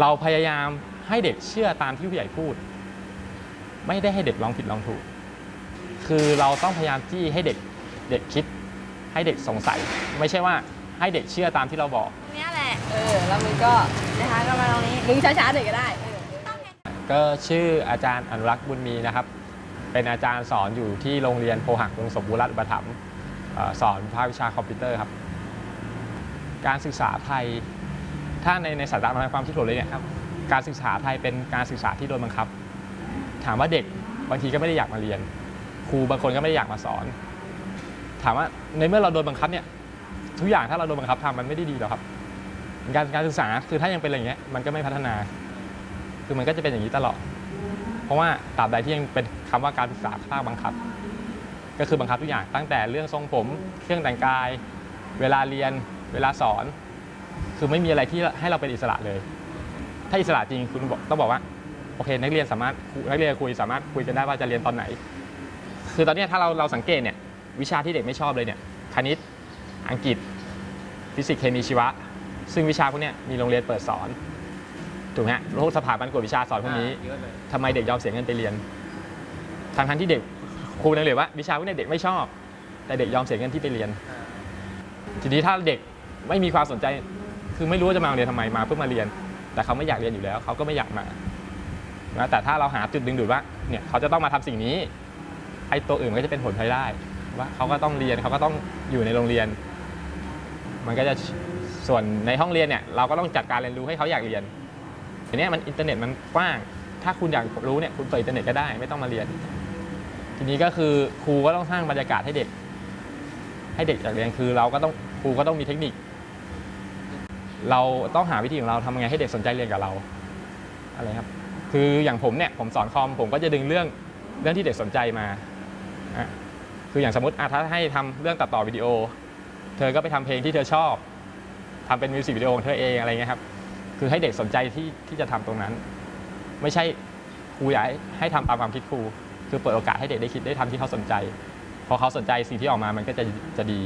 เราพยายามให้เด็กเชื่อตามที่ผู้ใหญ่พูด ไม่ได้ให้เด็กลองผิดลองถูก คือเราต้องพยายามจี้ให้เด็กเด็กคิด ให้เด็กสงสัย ไม่ใช่ว่าให้เด็กเชื่อตามที่เราบอก ตรงเนี้ยแหละ เออ แล้วมึงก็นะคะก็มาตรงนี้มึงช้าๆหน่อยก็ได้เออก็ชื่ออาจารย์อนุรักษ์บุญมีนะครับ เป็นอาจารย์สอนอยู่ที่โรงเรียนโพหักวงสมบูรณ์รัฐอุปถัมภ์เอ่อสอนภาควิชาคอมพิวเตอร์ครับ การศึกษาไทย ถ้าในในสายตาทางความคิดผมเลยเนี่ยครับการศึกษาไทยเป็นการศึกษาที่โดนบังคับ ถามว่าเด็กบางทีก็ไม่ได้อยากมาเรียน ครูบางคนก็ไม่ได้อยากมาสอน ถามว่าในเมื่อเราโดนบังคับเนี่ยทุกอย่างถ้าเราโดนบังคับทำมันไม่ได้ดีหรอกครับ การการศึกษาคือถ้ายังเป็นอะไรอย่างเงี้ยมันก็ไม่พัฒนา คือมันก็จะเป็นอย่างนี้ตลอด เพราะว่าตราบใดที่ยังเป็นคำว่าการศึกษาภาคบังคับ ก็คือบังคับทุกอย่างตั้งแต่เรื่องทรงผม เครื่องแต่งกาย เวลาเรียน เวลาสอน คือไม่มีอะไรที่ให้เราเป็นอิสระเลย ถ้าอิสระจริงคุณบอกต้องบอกว่าโอเค นักเรียนสามารถครูนักเรียนคุยสามารถคุยกันได้ว่าจะเรียนตอนไหน คือตอนเนี้ยถ้าเราเราสังเกตเนี่ยวิชาที่เด็กไม่ชอบเลยเนี่ยคณิตอังกฤษ ฟิสิกส์เคมีชีวะ ซึ่งวิชาพวกเนี้ยมีโรงเรียนเปิดสอนถูกไหมฮะโลกสถาบันกวดวิชาสอนพวกนี้เยอะเลยทำไมเด็กยอมเสียเงินไปเรียนทางทันที่เด็กครูนักเรียนว่าวิชาพวกนี้เด็กไม่ชอบ แต่เด็กยอมเสียเงินที่ไปเรียน ทีนี้ถ้าเด็กไม่มีความสนใจ คือไม่รู้ว่าจะมาโรงเรียนทำไมมาเพื่อมาเรียน แต่เขาไม่อยากเรียนอยู่แล้ว เขาก็ไม่อยากมานะแต่ถ้าเราหาจุดดึงดูดว่าเนี่ยเขาจะต้องมาทำสิ่งนี้ไอ้ตัวอื่นมันก็จะเป็นผลพลอยได้ว่าเขาก็ต้องเรียนเขาก็ต้องอยู่ในโรงเรียน มันก็จะส่วนในห้องเรียนเนี่ยเราก็ต้องจัดการเรียนรู้ให้เขาอยากเรียนทีนี้มันอินเทอร์เน็ตมันกว้าง ถ้าคุณอยากรู้เนี่ยคุณเปิดอินเทอร์เน็ตก็ได้ไม่ต้องมาเรียน ทีนี้ก็คือครูก็ต้องสร้างบรรยากาศให้เด็ก ให้เด็กอยากเรียนคือเราก็ต้องครูก็ต้องมีเทคนิค เราต้องหาวิธีของเราทำยังไงให้เด็กสนใจเรียนกับเราอะไรครับ คืออย่างผมเนี่ยผมสอนคอมผมก็จะดึงเรื่องเรื่องที่เด็กสนใจมาคืออย่างสมมติอะถ้าให้ทำเรื่องตัดต่อวิดีโอ เธอก็ไปทำเพลงที่เธอชอบทำเป็นมิวสิกวิดีโอของเธอเองอะไรเงี้ยครับ คือให้เด็กสนใจที่ที่จะทำตรงนั้น ไม่ใช่ครูอยากให้ให้ทำตามความคิดครู คือเปิดโอกาสให้เด็กได้คิดได้ทำที่เขาสนใจ พอเขาสนใจสิ่งที่ออกมามันก็จะจะดี